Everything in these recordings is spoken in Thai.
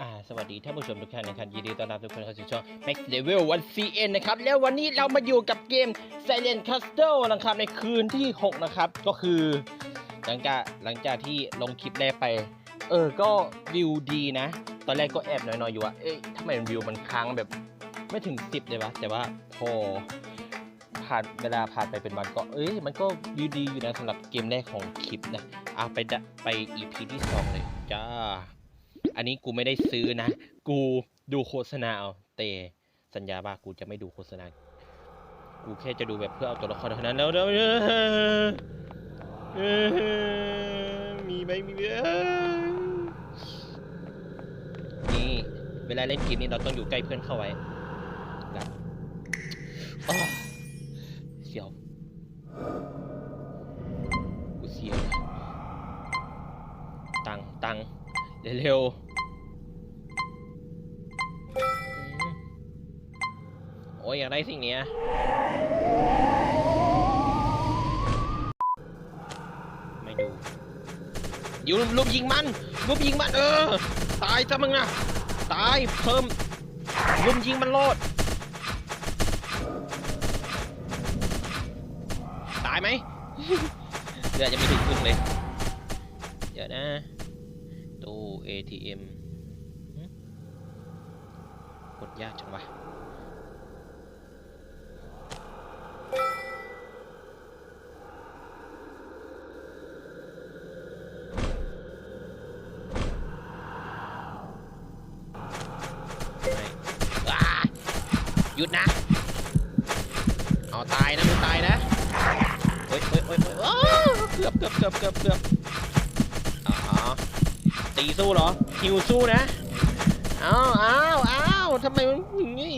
อ่าสวัสดีท่านผู้ชมทุกท่านนะครับยินดีต้อนรับทุกคนเข้าสู่ช่อง Max Level 1 CN นะครับแล้ววันนี้เรามาอยู่กับเกม Silent Castle นะครับในคืนที่ 6 นะครับ ก็คือ หลังจากหลังจากที่ลงคลิปแรกไป เออก็วิวดีนะ ตอนแรกก็แอบน้อยๆอยู่ว่าเอ๊ะทำไมวิวมันค้างแบบไม่ถึง 10 เลยวะแต่ว่าพอผ่านเวลาผ่านไปเป็นวันก็เอ้ยมันก็วิวดีอยู่นะสำหรับเกมแรกของคลิปนะเอาไปดะไป EP ที่สองเลยจ้า อันนี้กูไม่ได้ซื้อนะ กูดูโฆษณาเอาแต่สัญญาว่ากูจะไม่ดูโฆษณา กูแค่จะดูแบบเพื่อเอาตัวละครเท่านั้นแล้วแล้วเออมีไหมมีไหมเอ้ยนี่เวลาเล่นเกมนี้เราต้องอยู่ใกล้เพื่อนเข้าไว้นะเสียว กูเสียว ตังตังเร็วๆ อ้ยอยากได้สิ่งเนี้ยไม่ดูอยู่ลุมยิงมันลุมยิงมันเออ ตายซะมึงนะตายเพิ่มลุมยิงมันโลด ตายไหมเดี๋ยวจะไม่ถึงครึ่งเลย เดี๋ยวนะตู้ ATM กดยากจังวะ หยุดนะ เอาตายนะมึงตายนะเฮ้ยเฮ้ยเฮ้ยเฮ้ยเกือบเกือบเกือบเกือบเกือบอ๋อตีสู้เหรอฮิวสู้นะอ้าวอ้าวอ้าวทำไมมันอย่างงี้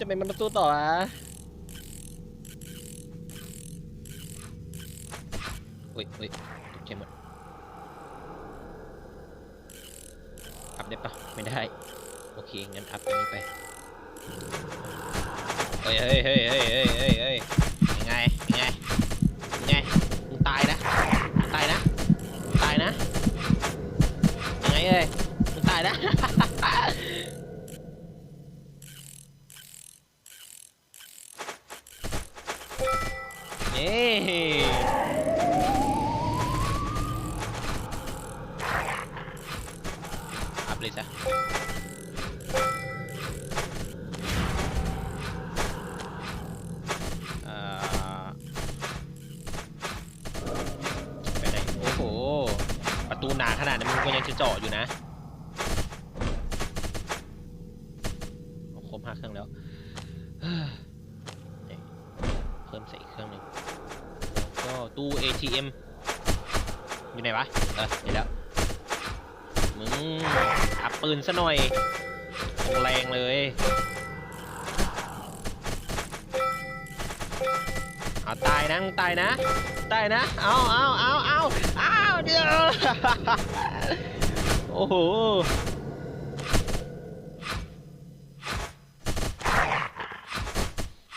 ทำไมมันมาสู้ต่ออะเฮ้ยเฮ้ยตกใจหมดอัพได้ปะไม่ได้ โอเค งั้นอัพอันนี้ไป ฮ้ยเฮ้ยเฮ้ยเฮ้ยเฮ้ยเฮ้ยเฮ้ยยังไงยังไงยังไงมึงตายนะมึงตายนะมึงตายนะยังไงเอ้ยมึงตายนะ นี่อัพเลยจ้ะ หนาขนาดนั้มึงก็ยังจะเจาะอยู่นะครบห้าเครื่องแล้วเพิ่มใส่อีกเครื่องหนึ่งก็ตู้ ATM อยู่ไหนวะ เออเห็นแล้ว มึงอัพปืนซะหน่อยแรงเลย เอาตายนะตายนะตายนะ เอาเอาเอาเอาเอาเดี๋ยวโอ้โห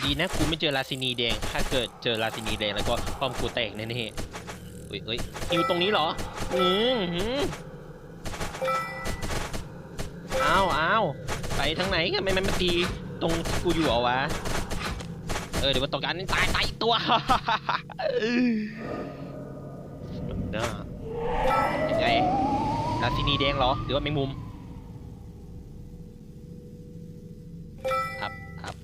ดีนะกูไม่เจอราซินีแดง ถ้าเกิดเจอราซินีแดงแล้วก็ป้อมกูแตกแน่ๆเฮ้ยเฮ้ยฮิวตรงนี้เหรอ อืมอ้าวอ้าวไปทางไหนกันไม่ไม่มาตีตรงที่กูอยู่เอาวะ เออเดี๋ยวมาตกกันตายตายอีกตัวมันน่ายังไงราซินีแดงเหรอ หรือว่าแมงมุมอัพอัพ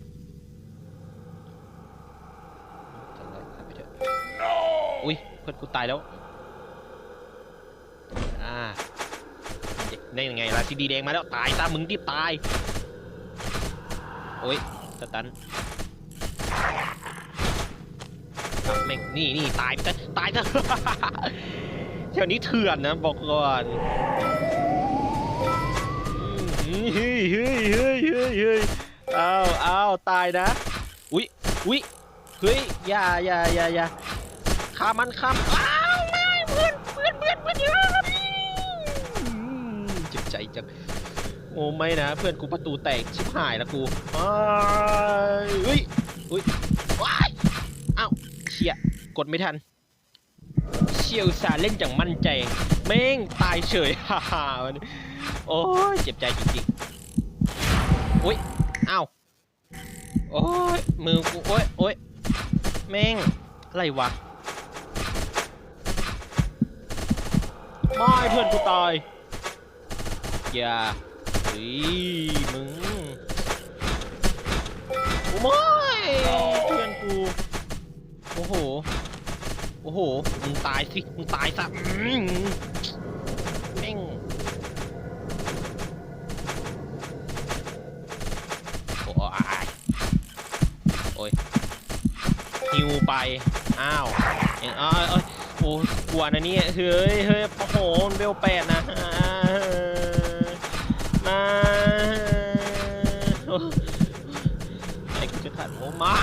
อัพไปเถอะอุ้ยเพื่อนกูตายแล้ว อ่าได้ยังไงราซินีแดงมาแล้ว ตายตามมึงที่ตาย โอ้ยสตัน อะแม่งนี่นี่ตายไปซะตายซะแถวนี้เถื่อนนะบอกก่อนเฮ้ยเฮ้ยเฮ้ยเฮ้ยเฮ้ยอ้าวอ้าวตายนะ อุ๊ยอุ๊ยเฮ้ยอย่าอย่าอย่าอย่าฆ่ามันฆ่ามอ้าวไม่เพื่อนเพื่อนเพื่อนเพื่อนเยอะเจ็บใจจังโอ้ไม่นะ เพื่อนกูประตูแตกชิบหายแล้วกูอ้ายเฮ้ยอุ้ยเชี่ย กดไม่ทัน เชี่ยวสาเล่นอย่างมั่นใจแม่งตายเฉยฮ่าฮ่ามันโอ้ยเจ็บใจจริงๆอุ้ยอ้าวโอ้ยมือกูโอ้ยโอ้ยแม่งอะไรวะไม่เพื่อนกูตายอย่าเฮ้ยมึงโอ้ไม่เพื่อนกูโอ้โห อ้โห มึงตายสิ มึงตายซะแม่งโอ้ยโอ้ยฮิวไป อ้าวเอ็งอ้อ้ยโอ้กลัวนะเนี่ยเฮ้ยเฮ้ยโอ้โหเบลแปดนะมาไอ้กูจะขาดโอ้ไม่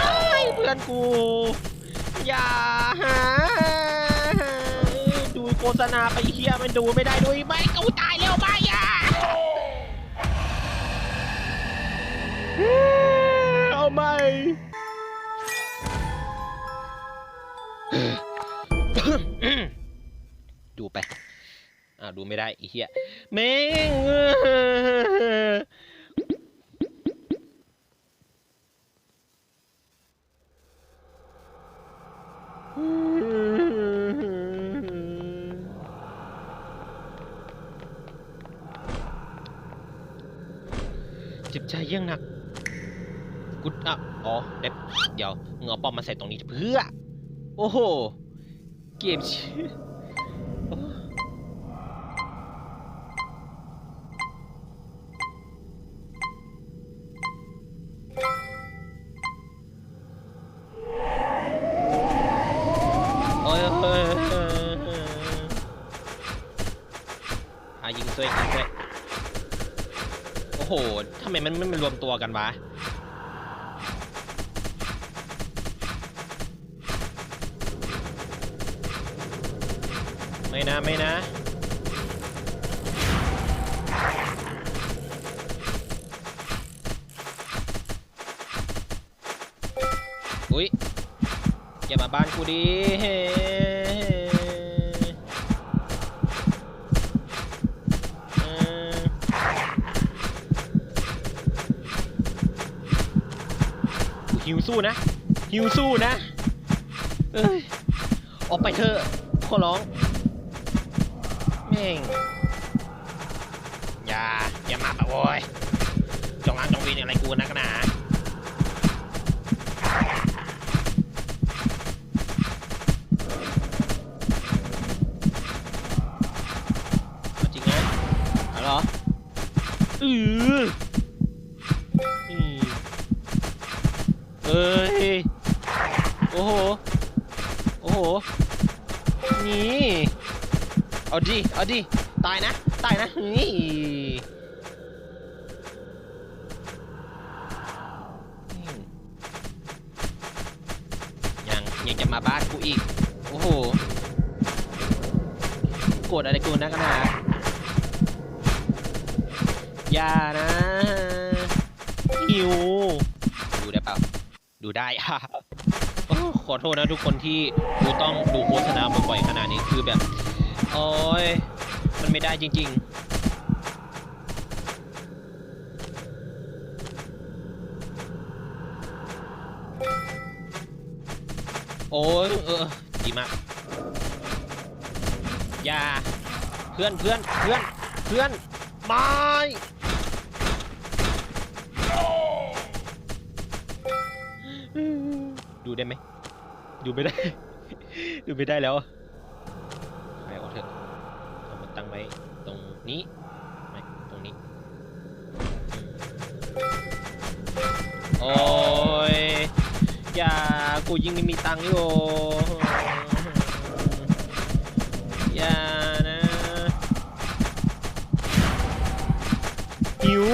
เพื่อนกู อย่าหา ฆษณาไปเฮียมันดูไม่ได้ด้วยไม่กูตายแล้วไม่อย่าเอาไม่ดูไป อ่าดูไม่ได้ไอีเฮียเม่ง ยงหนักกูอะอ๋อเด็บเดี๋ยวเงาป้อมมาใส่ตรงนี้เพื่อ โอ้โห เกมชื่อ ทำไมมันไม่มารวมตัวกันวะ ไม่นะไม่นะอุ้ยอย่ามาบ้านกูดิเฮ้เออ กูหิวสู้นะหิวสู้นะเอ้ยออกไปเถอะขอร้องแม่งอย่าอย่ามาปะโว้ยจงรักจงวินอะไรกูนักหนาเอาจริงนะเอาเหรออืออ ดิเอาดิตายนะตายนะนี่ยังยังจะมาบ้านกูอีก โอ้โหโกรธอะไรกูนักหนาอย่านะหิวดูได้เปล่าดูได้ฮ่าโอ้ขอโทษนะทุกคนที่กูต้องดูโฆษณาบ่อยๆขนาดนี้คือแบบ โอ้ย มันไม่ได้จริง ๆโอ้ยเออดีมากอย่าเพื่อนเพื่อนเพื่อนเพื่อนไม่ดูได้ไหมดูไม่ได้ ดูไม่ได้แล้วไปเอาเถอะเอามาตั้งไว้ตรงนี้ไม่ตรงนี้ โอ้ย อย่า กูยิงมีตังค์อยู่ อย่านะ หิว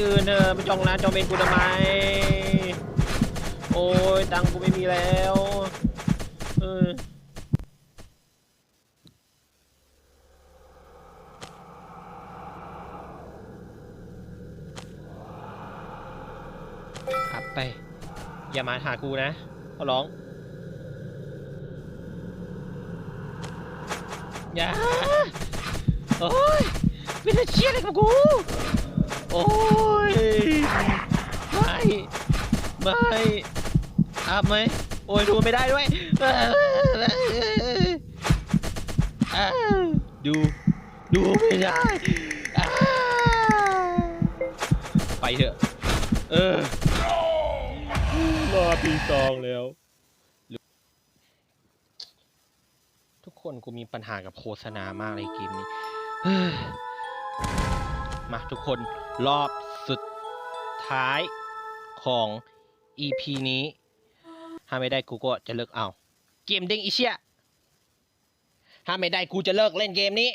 ไปที่อื่นเถอะไปจองร้านจองเมนกูทำไม โอ้ยตังกูไม่มีแล้วเออครับไป อย่ามาหากูนะขอร้อง อย่า โอ้ยไม่ได้เชียอะไรกับกู โอ้ยไม่ไม่อับไหมโอ้ยดูไม่ได้ด้วยอ่าดูดูไม่ได้อ่าไปเถอะ เออรอปีสองแล้ว ทุกคนกูมีปัญหากับโฆษณามากเลยเกมนี้เฮ้ย มาทุกคนรอบสุดท้ายของ EP นี้ ถ้าไม่ได้กูก็จะเลิกเอา เกมเด้งอีเชียถ้าไม่ได้กูจะเลิกเล่นเกมนี้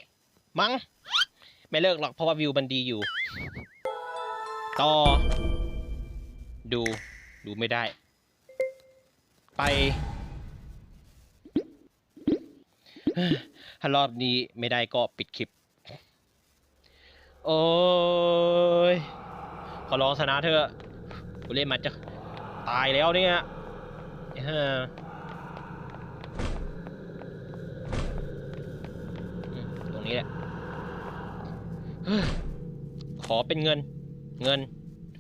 มั้ง ไม่เลิกหรอกเพราะว่าวิวมันดีอยู่ ต่อ ดู ดูไม่ได้ ไปถ้ารอบนี้ไม่ได้ก็ปิดคลิป โอ้ย ขอร้องชนะเธอกูเล่นมาจะตายแล้วเนี่ยฮะตรงนี้แหละ ขอเป็นเงิน เงิน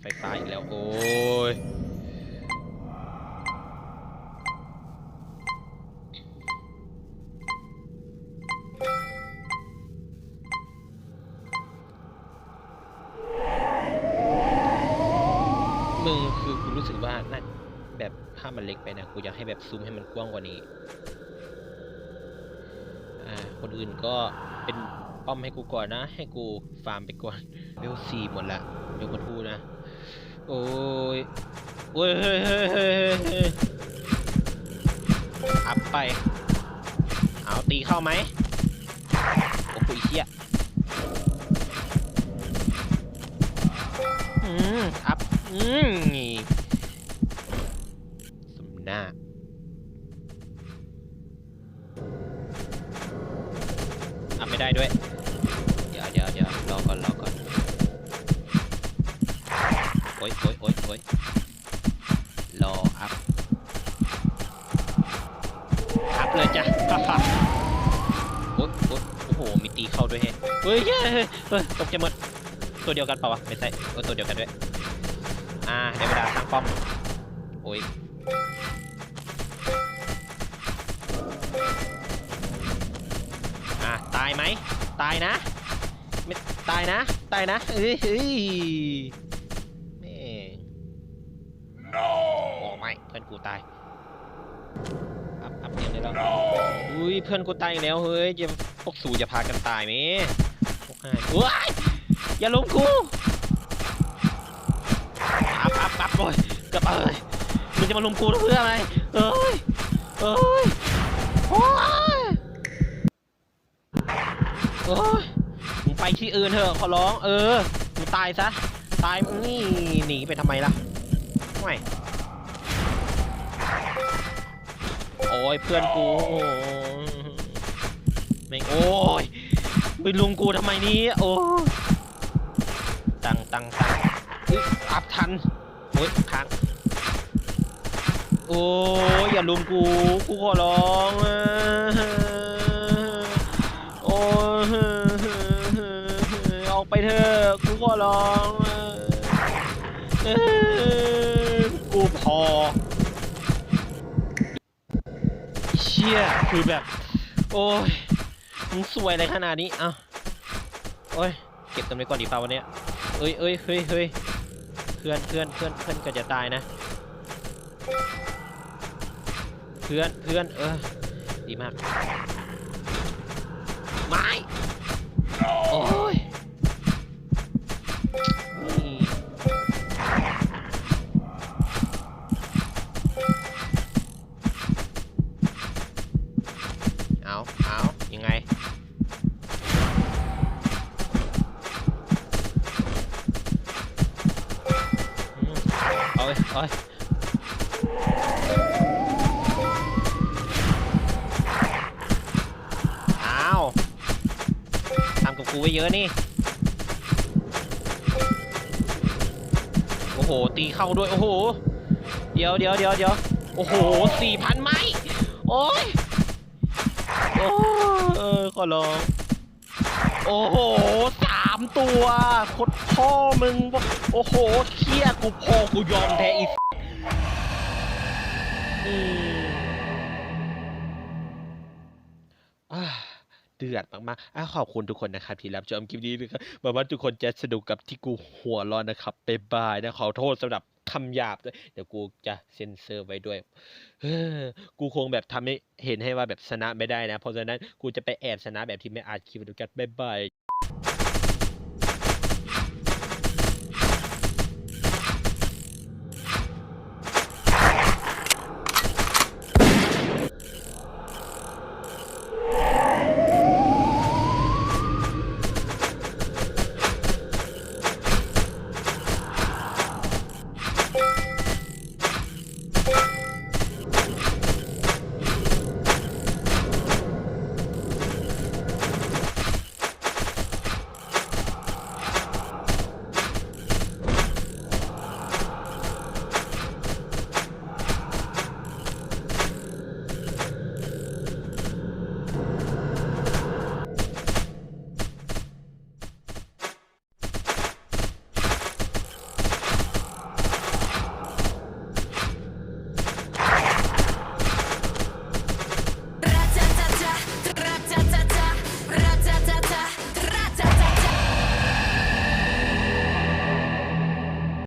ไฟฟ้าอีกแล้ว โอ้ย กูอยากให้แบบซูมให้มันกว้างกว่านี้ อ่า คนอื่นก็เป็นป้อมให้กูก่อนนะ ให้กูฟาร์มไปก่อนเวลสี่หมดละเดี๋ยวกูทูนะ โอ้ยโอ้ยเฮ้เฮ้เฮ้เฮ้เฮ้อัพไป เอาตีเข้าไหมโอ้โหเชี่ยอืมอัพอืมนี่สม หน้าอัพไม่ได้ด้วย เดี๋ยวเดี๋ยวเดี๋ยวรอก่อนรอก่อนโอ๊ยโอ๊ยโอ๊ยโอ๊ยรออัพอัพเลยจ้ะ โอ๊ยโอ๊ยโอ้โห มีตีเข้าด้วยเฮ้ยเฮ้ยเฮ้ยเฮ้ยตกใจหมด ตัวเดียวกันเปล่าวะ ไม่ใช่เออตัวเดียวกันด้วย อ่าได้เวลาตั้งป้อม โอ้ย ไหมตายนะไม่ตายนะตายนะเอ้ยเฮ้ยแม่งโอ้ไม่เพื่อนกูตายอัพอัพเนียนเลยแล้วอุ้ยเพื่อนกูตายอีกแล้วเฮ้ยจะพวกสูจะพากันตายไหมพวกห่าว้ายอย่าลงกูอัพอัพอัพโอ้ยเกับเอ้ยมึงจะมาลุมกูเพื่ออะไรเอ้ยเอ้ยโอ้ย โอ้ยมึงไปที่อื่นเถอะขอร้อง เออมึงตายซะ ตายมึงนี่หนีไปทำไมล่ะ ไม่ โอ้ยเพื่อนกู โอ้ยแม่งโอ้ยไปลุมกูทำไมเนี้ โอ้ตังตังตังเฮ้ยอัพทันโอ้ยค้างโอ้ยอย่าลุมกู กูขอร้องอะ กูพอ เชี่ยคือแบบ โอ้ยมึงสวยอะไรขนาดนี้เอ้าโอ้ย เก็บตรงนี้ก่อนดีป่าวันนี้เอ้ยเอ้ยเฮ้ยเฮ้ยเพื่อนเพื่อนเพื่อนเพื่อนก็จะตายนะ เพื่อนเพื่อนเออ ดีมาก ไม้โอ้ โอ้ยอ้าวทำกับกูไว้เยอะนี่ โอ้โห ตีเข้าด้วย โอ้โห เดี๋ยวเดี๋ยวเดี๋ยวเดี๋ยวโอ้โหสี่พันไม้โอ้ยโอ้ยขอร้องโอ้โหามตัวโคตรพ่อมึงวะโอ้โหเคียกูพอกูยอมแท้อีเดือดมากๆอขอบคุณทุกคนนะครับที่รับชมคลิปนี้นะครับหวังว่าทุกคนจะสนุกกับที่กูหัวร้อนนะครับบ๊ายบายนะขอโทษสำหรับคำหยาบด้วยเดี๋ยวกูจะเซ็นเซอร์ไว้ด้วยกูคงแบบทำให้เห็นให้ว่าแบบชนะไม่ได้นะ เพราะฉะนั้นกูจะไปแอบชนะแบบที่ไม่อาจคิดดูกันบ๊ายบาย